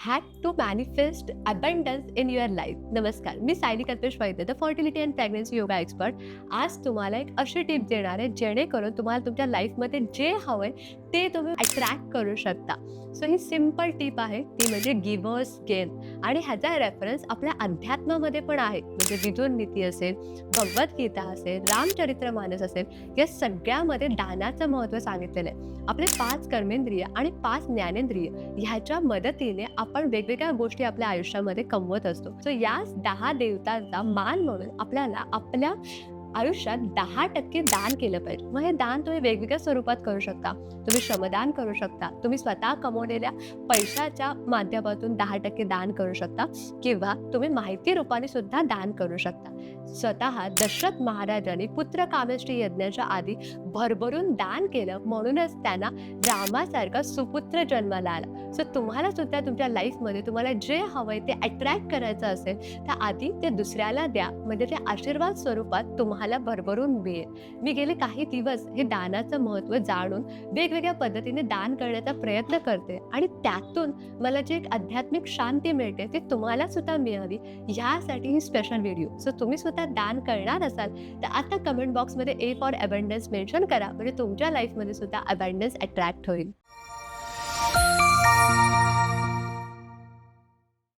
Hack to manifest abundance in your life नमस्कार मी Sayali Kalpesh Vaidya the fertility and pregnancy yoga expert आज तुम्हाला एक अशी tip देणार आहे जेणेकरून तुम्हाला तुमच्या लाईफमध्ये जे हवं आहे ते तुम्ही अट्रॅक्ट करू शकता. सो ही सिंपल टिप आहे ती म्हणजे गिवर्स गेन आणि ह्याचा रेफरन्स आपल्या अध्यात्मामध्ये पण आहे. म्हणजे विदुर नीती असेल भगवद्गीता असेल रामचरित्र मानस असेल या सगळ्यामध्ये दानाचं महत्त्व सांगितलेलं आहे. आपले पाच कर्मेंद्रिय आणि पाच ज्ञानेंद्रिय ह्याच्या मदतीने आपण आपण वेगवेगळ्या गोष्टी आपल्या आयुष्यामध्ये कमवत असतो. सो या दहा देवतांचा मान म्हणून आपल्याला आपल्या आयुष्यात दहा टक्के दान केलं पाहिजे. मग हे दान तुम्ही वेगवेगळ्या स्वरूपात करू शकता. तुम्ही श्रमदान करू शकता. तुम्ही स्वतः कमवलेल्या पैशाच्या माध्यमातून दहा टक्के दान करू शकता किंवा तुम्ही माहिती रूपाने सुद्धा दान करू शकता. स्वतः दशरथ महाराजांनी पुत्र कामेष्टी यज्ञाच्या आधी भरभरून दान केलं. म्हणूनच त्यांना रामासारखा सुपुत्र जन्माला आला. सो तुम्हाला सुद्धा तुमच्या लाईफमध्ये तुम्हाला जे हवंय ते अट्रॅक्ट करायचं असेल तर आधी ते दुसऱ्याला द्या. म्हणजे ते आशीर्वाद स्वरूपात तुम्हाला भरभरून मिळेल. मी गेले काही दिवस हे दानाचं महत्त्व जाणून वेगवेगळ्या पद्धतीने दान करण्याचा प्रयत्न करते आणि त्यातून मला जी एक आध्यात्मिक शांती मिळते ती तुम्हाला सुद्धा मिळावी. ह्यासाठी ही स्पेशल व्हिडिओ सो तुम्ही सुद्धा दान करणार असाल तर आता कमेंट बॉक्समध्ये ए फॉर अबंडन्स मेन्शन करा. म्हणजे तुमच्या लाईफमध्ये सुद्धा अबंडन्स अट्रॅक्ट होईल